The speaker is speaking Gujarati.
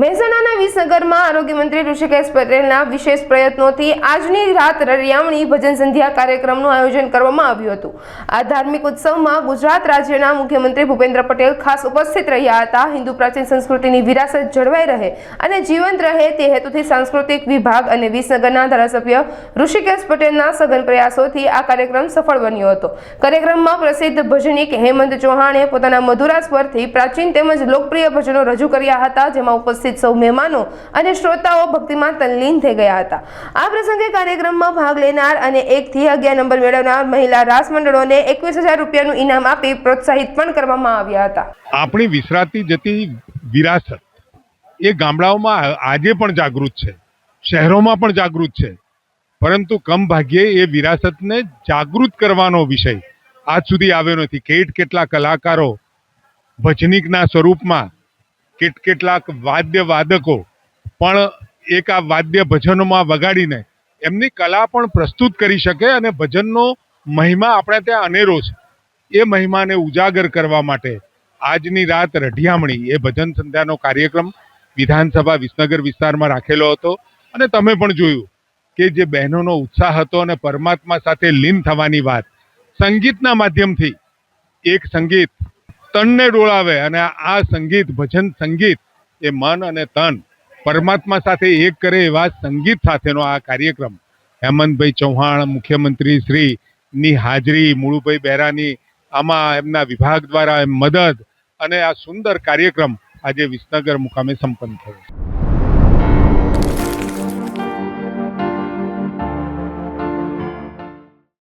મહેસાણાના વિસનગરમાં આરોગ્ય મંત્રી ઋષિકેશ પટેલના વિશેષ પ્રયત્નોથી આજની રાત રળિયામણી ભજન સંધ્યા કાર્યક્રમનું આયોજન કરવામાં આવ્યું હતું. આ ધાર્મિક ઉત્સવમાં ગુજરાત રાજ્યના મુખ્યમંત્રી ભૂપેન્દ્ર પટેલ ખાસ ઉપસ્થિત રહ્યા હતા. હિન્દુ પ્રાચીન સંસ્કૃતિની વિરાસત જળવાઈ રહે અને જીવંત રહે તે હેતુથી સાંસ્કૃતિક વિભાગ અને વિસનગરના ધારાસભ્ય ઋષિકેશ પટેલના સઘન પ્રયાસોથી આ કાર્યક્રમ સફળ બન્યો હતો. કાર્યક્રમમાં પ્રસિદ્ધ ભજનીક હેમંત ચૌહાણે પોતાના મધુરા સ્વરથી પ્રાચીન તેમજ લોકપ્રિય ભજનો રજૂ કર્યા હતા, જેમાં ઉપસ્થિત સૌ મહેમાનો અને શ્રોતાઓ ભક્તિમાં તલ્લીન થઈ ગયા હતા. આ પ્રસંગે કાર્યક્રમમાં ભાગ લેનાર અને એકથી અગિયાર નંબર મેળવનાર મહિલા રાસ મંડળોને એકવીસ હજાર રૂપિયાનું ઇનામ આપી પ્રોત્સાહિત પણ કરવામાં આવ્યા હતા. આપણી વિસરાતી જતી વિરાસત એ ગામડાઓમાં આજે પણ જાગૃત છે, શહેરોમાં પણ જાગૃત છે. પરંતુ કમ ભાગ્યે એ વિરાસતને જાગૃત કરવાનો વિષય આજ સુધી આવ્યો નથી. કેટ કેટલા કલાકારો ભજનીકના સ્વરૂપમાં કેટ, કેટલાક વાદ્ય વાદકો પણ એક આ વાદ્ય ભજનોમાં વગાડીને એમની કલા પણ પ્રસ્તુત કરી શકે અને ભજનનો મહિમા આપણે ત્યાં અનેરો છે. એ મહિમાને ઉજાગર કરવા માટે આજની રાત રઢિયામણી એ ભજન સંધ્યાનો કાર્યક્રમ વિધાનસભા વિસનગર વિસ્તારમાં રાખેલો હતો અને તમે પણ જોયું કે જે બહેનોનો ઉત્સાહ હતો અને પરમાત્મા સાથે લીન થવાની વાત સંગીતના માધ્યમથી એક સંગીત તનને ડોળાવે અને આ સંગીત, ભજન સંગીત એ મન અને તન પરમાત્મા સાથે એક કરે એવા સંગીત સાથેનો આ કાર્યક્રમ. હેમંતભાઈ ચૌહાણ, મુખ્યમંત્રી શ્રી, ની હાજરી, મુળુભાઈ બહેરાની આમાં એમના વિભાગ દ્વારા મદદ અને આ સુંદર કાર્યક્રમ આજે વિસનગર મુકામે સંપન્ન થયો